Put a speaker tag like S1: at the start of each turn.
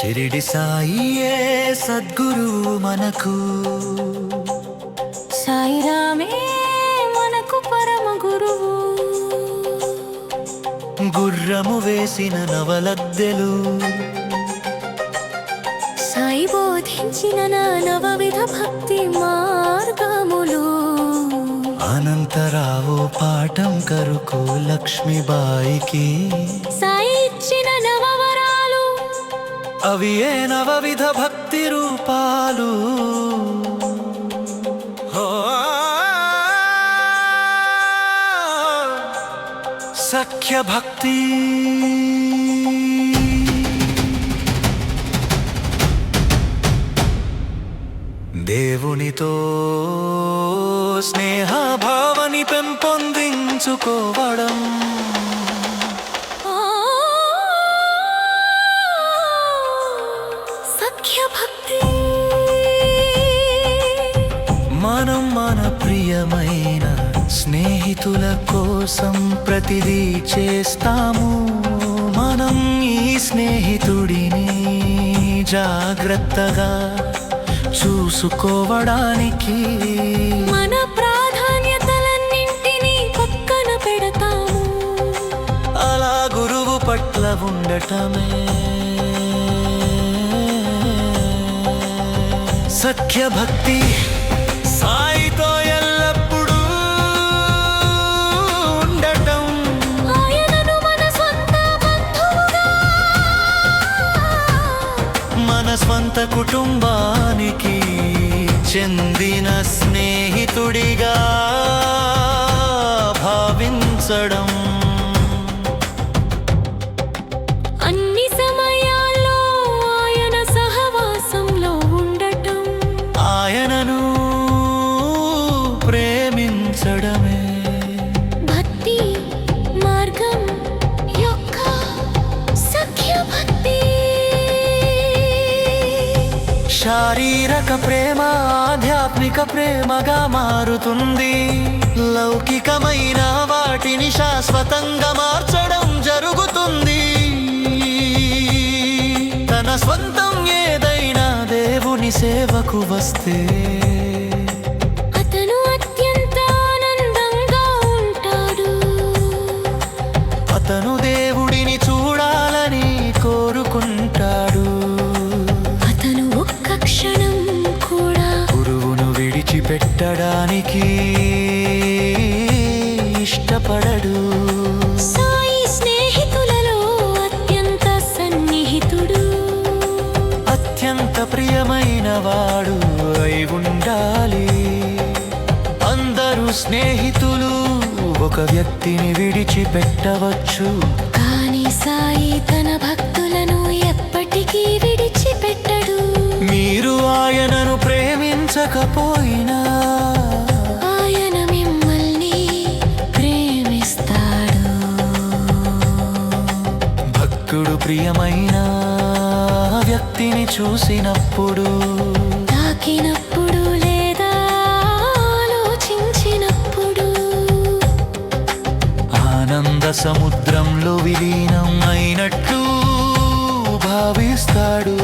S1: షిరిడి సాయియే సద్గురు మనకు.
S2: సాయిరామే మనకు పరమ గురువు.
S1: గుర్రము వేసిన నవలద్దెలు.
S2: సాయి బోధించిన నా నవవిధ భక్తి మార్గములు.
S1: అనంతరావు పాఠం కరుకు లక్ష్మీబాయికి.
S2: సాయి
S1: అవి ఏ నవవిధ భక్తి రూపాలు హో. సఖ్య భక్తి దేవునితో స్నేహ భావని పెంపొందించుకోవడం మనం మన ప్రియమైన స్నేహితుల కోసం ప్రతిదీ చేస్తాము. మనం ఈ స్నేహితుడిని జాగ్రత్తగా చూసుకోవడానికి
S2: మన ప్రాధాన్యతలన్నింటినీ పక్కన పెడతాము.
S1: అలా గురువు పట్ల ఉండటమే సఖ్య భక్తి సాయితో ఎల్లప్పుడూ ఉండటం.
S2: మన
S1: స్వంత కుటుంబానికి చెందిన స్నేహితుడిగా. ప్రేమించడమే
S2: భక్తి మార్గం యొక్క సఖ్య భక్తి
S1: శారీరక ప్రేమ ఆధ్యాత్మిక ప్రేమగా మారుతుంది. లౌకికమైన వాటిని శాశ్వతంగా మార్చడం జరుగుతుంది. తన స్వంతం ఏదైనా దేవుని సేవకు వస్తే విడిచిపెట్టడానికి ఇష్టపడడు.
S2: సాయి స్నేహితులలో అత్యంత సన్నిహితుడు.
S1: అత్యంత ప్రియమైన వాడు అయి ఉండాలి. అందరూ స్నేహితులు ఒక వ్యక్తిని విడిచిపెట్టవచ్చు.
S2: కానీ సాయి తన భక్తులను ఎప్పటికీ విడిచిపెట్టడు.
S1: మీరు ఆయనను ప్రేమించకపోయినా భక్తుడు ప్రియమైన వ్యక్తిని చూసినప్పుడు
S2: తాకినప్పుడు లేదా ఆలోచించినప్పుడు
S1: ఆనంద సముద్రంలో విలీనం అయినట్లు భావిస్తాడు.